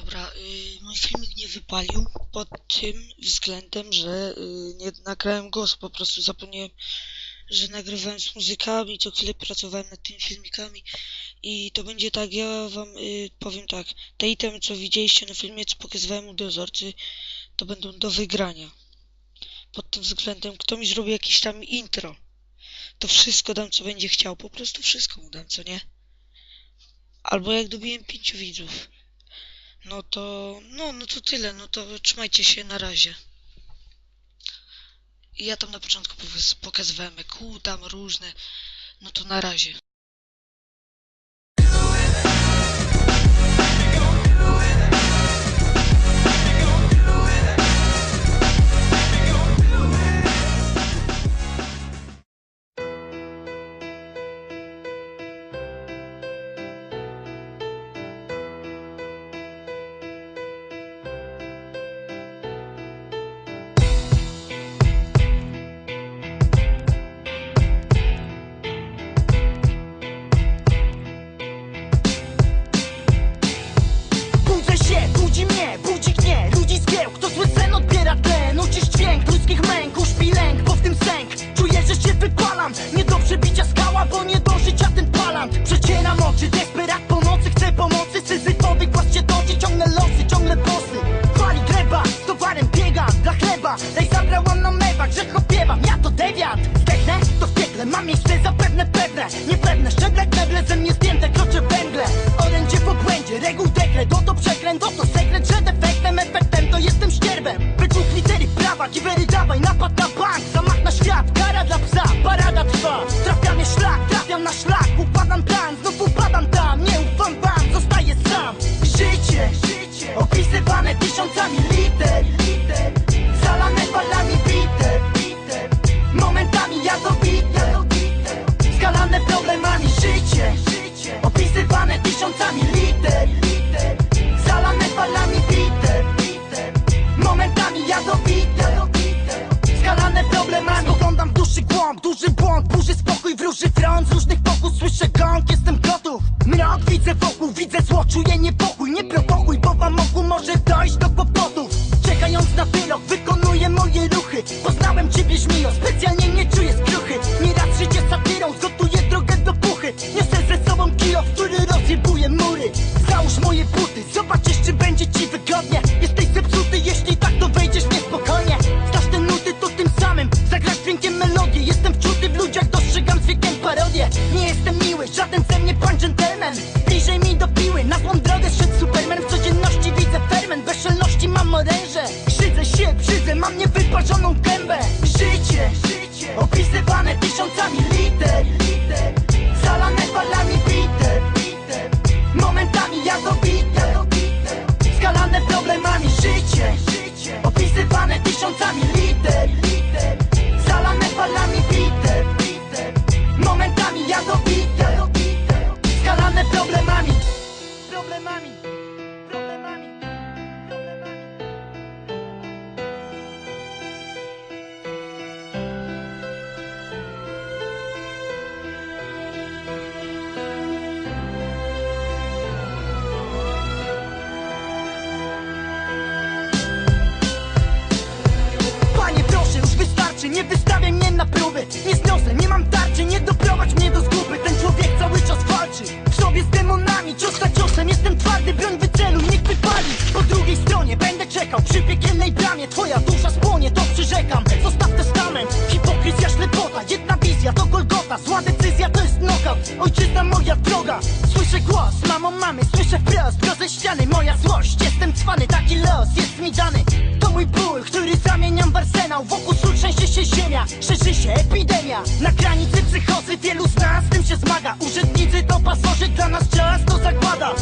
Dobra, y, mój filmik nie wypalił pod tym względem, że y, nie nagrałem głosu, po prostu zapomniałem, że nagrywałem z muzykami, co chwilę pracowałem nad tymi filmikami i to będzie tak, ja wam y, powiem tak, te itemy, co widzieliście na filmie, co pokazywałem u dozorcy, to będą do wygrania. Pod tym względem, kto mi zrobi jakieś tam intro, to wszystko dam, co będzie chciał, po prostu wszystko mu dam, co nie? Albo jak dobiłem pięciu widzów. No to, no, no to tyle, no to trzymajcie się, na razie. I ja tam na początku pokazywałem EQ, tam różne, no to na razie. Dawaj Napad na bank, zamach na świat Kara dla psa, parada trwa. Trafia mnie szlak, trafiam na szlak Upadam tam, znów upadam tam. Nie ufam wam, zostaję sam. Życie, życie Opisywane tysiącami liter, liter Zalane falami bite, bite. Momentami jadowite Skalane problemami życie, życie. Opisywane tysiącami liter, wróży front Z różnych pokus słyszę gąk, jestem gotów. Mrok widzę wokół, widzę zło, czuję niepokój. Nie prowokuj, bo wam ogół może dojść do mam niewyparzoną gębę Słyszę głos, mamo mamy, słyszę wprost Grozę ściany, moja złość. Jestem cwany, taki los jest mi dany. To mój ból, który zamieniam w arsenał. Wokół sól trzęsie się ziemia, szerzy się epidemia. Na granicy psychozy wielu z nas z tym się zmaga. Urzędnicy to pasożyt, dla nas czas to zagłada